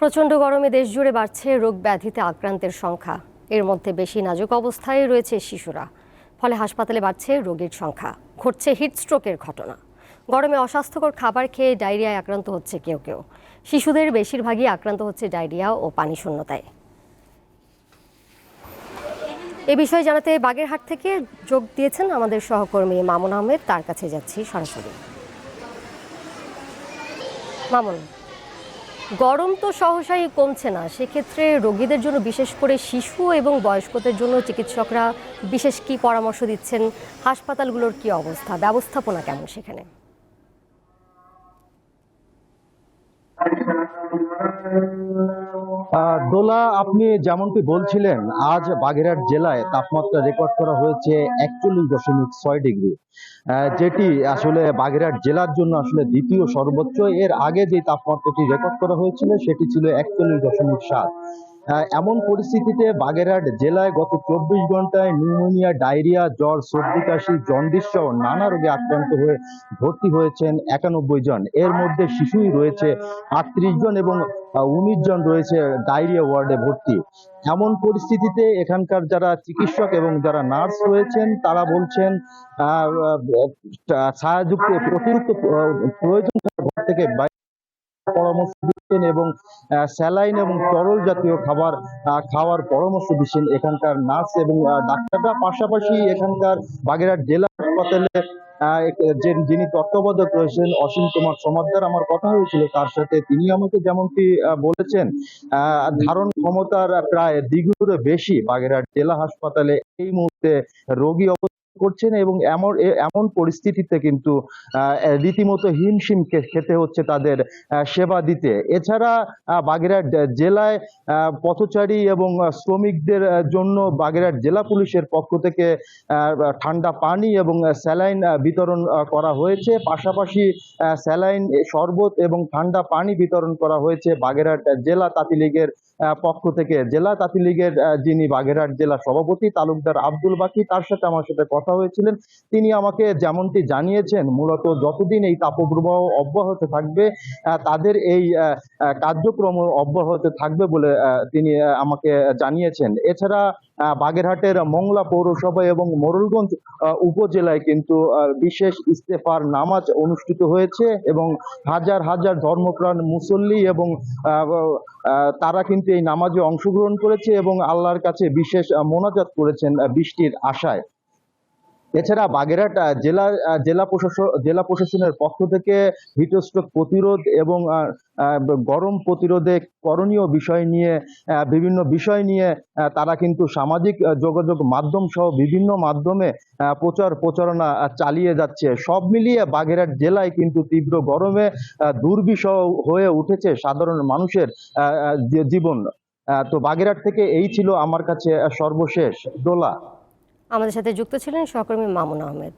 প্রচণ্ড গরমে দেশ জুড়ে বাড়ছে রোগ ব্যাধিতে আক্রান্তের সংখ্যা। এর মধ্যে বেশি নাজুক অবস্থায় রয়েছে শিশুরা। ফলে হাসপাতালে বাড়ছে রোগীর সংখ্যা। ঘটছে হিটস্ট্রোকের ঘটনা। গরমে অস্বাস্থ্যকর খাবার খেয়ে ডায়রিয়ায় আক্রান্ত হচ্ছে কেউ কেউ। শিশুদের বেশিরভাগই আক্রান্ত হচ্ছে ডায়রিয়া ও পানি শূন্যতায়। এ বিষয়ে জানাতে বাগেরহাট থেকে যোগ দিয়েছেন আমাদের সহকর্মী মামুন আহমেদ। তার কাছে যাচ্ছি সরাসরি। মামুন গরম তো সহসাই কমছে না। সেক্ষেত্রে রোগীদের জন্য বিশেষ করে শিশু এবং বয়স্কদের জন্য চিকিৎসকরা বিশেষ কি পরামর্শ দিচ্ছেন? হাসপাতালগুলোর কি অবস্থা? ব্যবস্থাপনা কেমন সেখানে? দোলা, আপনি যেমনটি বলছিলেন, আজ বাগেরহাট জেলায় তাপমাত্রা রেকর্ড করা হয়েছে একচল্লিশ দশমিক ছয় ডিগ্রি। যেটি আসলে বাগেরহাট জেলার জন্য আসলে দ্বিতীয় সর্বোচ্চ। এর আগে যে তাপমাত্রাটি রেকর্ড করা হয়েছিল, সেটি ছিল একচল্লিশ দশমিক সাত। এমন পরিস্থিতিতে বাগেরহাট জেলায় গত চব্বিশ ঘন্টায় নিউমোনিয়া ডায়রিয়া জ্বর সর্দি কাশি জন্ডিস সহ নানা রোগে আক্রান্ত হয়ে ভর্তি হয়েছেন একানব্বই জন। এর মধ্যে শিশুই রয়েছে আটত্রিশ জন এবং উনিশ জন রয়েছে ডায়রিয়া ওয়ার্ডে ভর্তি। এমন পরিস্থিতিতে এখানকার যারা চিকিৎসক এবং যারা নার্স রয়েছেন তারা বলছেন আহ, ছায়াযুক্ত অতিরিক্ত প্রয়োজন থেকে পরামর্শ দিচ্ছেন এবং স্যালাইন এবং তরল জাতীয় খাবার খাওয়ার পরামর্শ দিচ্ছেন এখানকার নার্স এবং ডাক্তাররা। পাশাপাশি এখানকার বাগেরহাট জেলা হাসপাতালে যে যিনি তত্ত্বাবধায়ক রয়েছেন অসীম কুমার সমাদ্দার, আমার কথা হয়েছিল, তার সাথে তিনি আমাকে যেমনটি বলেছেন ধারণ ক্ষমতার প্রায় দ্বিগুণের বেশি বাগেরহাট জেলা হাসপাতালে এই মুহূর্তে রোগী অবস্থান করছেন এবং এমন এমন পরিস্থিতিতে কিন্তু রীতিমতো হিমশিম খেতে হচ্ছে তাদের সেবা দিতে। এছাড়া বাগেরহাট জেলায় পথচারী এবং শ্রমিকদের জন্য বাগেরহাট জেলা পুলিশের পক্ষ থেকে ঠান্ডা পানি এবং স্যালাইন বিতরণ করা হয়েছে। পাশাপাশি স্যালাইন শরবত এবং ঠান্ডা পানি বিতরণ করা হয়েছে বাগেরহাট জেলা তাঁতি লীগের পক্ষ থেকে। জেলা তাঁতি লীগের যিনি বাগেরহাট জেলা সভাপতি, তালুকদার আব্দুল বাকি, তার সাথে আমার সাথে কথা হয়েছিলেন। তিনি আমাকে যেমনটি জানিয়েছেন, মূলত যতদিন এই তাপপ্রবাহ অব্যাহত থাকবে তাদের এই কার্যক্রম অব্যাহত থাকবে বলে তিনি আমাকে জানিয়েছেন। এছাড়া বাগেরহাটের মংলা পৌরসভা এবং মোরলগঞ্জ উপজেলায় কিন্তু বিশেষ ইস্তেফার নামাজ অনুষ্ঠিত হয়েছে এবং হাজার হাজার ধর্মপ্রাণ মুসল্লি এবং তারা কিন্তু এই নামাজে অংশগ্রহণ করেছে এবং আল্লাহর কাছে বিশেষ মোনাজাত করেছেন বৃষ্টির আশায়। এছাড়া বাগেরহাট জেলা জেলা প্রশাসন জেলা প্রশাসনের পক্ষ থেকে হিটস্ট্রোক প্রতিরোধ এবং গরম প্রতিরোধে করণীয় বিষয় নিয়ে বিভিন্ন বিষয় নিয়ে তারা কিন্তু সামাজিক যোগাযোগ মাধ্যম সহ বিভিন্ন মাধ্যমে প্রচার প্রচারণা চালিয়ে যাচ্ছে। সব মিলিয়ে বাগেরহাট জেলায় কিন্তু তীব্র গরমে দুর্বিষহ হয়ে উঠেছে সাধারণ মানুষের জীবন। তো বাগেরহাট থেকে এই ছিল আমার কাছে সর্বশেষ দোলা। আমাদের সাথে যুক্ত ছিলেন সহকর্মী মামুন আহমেদ।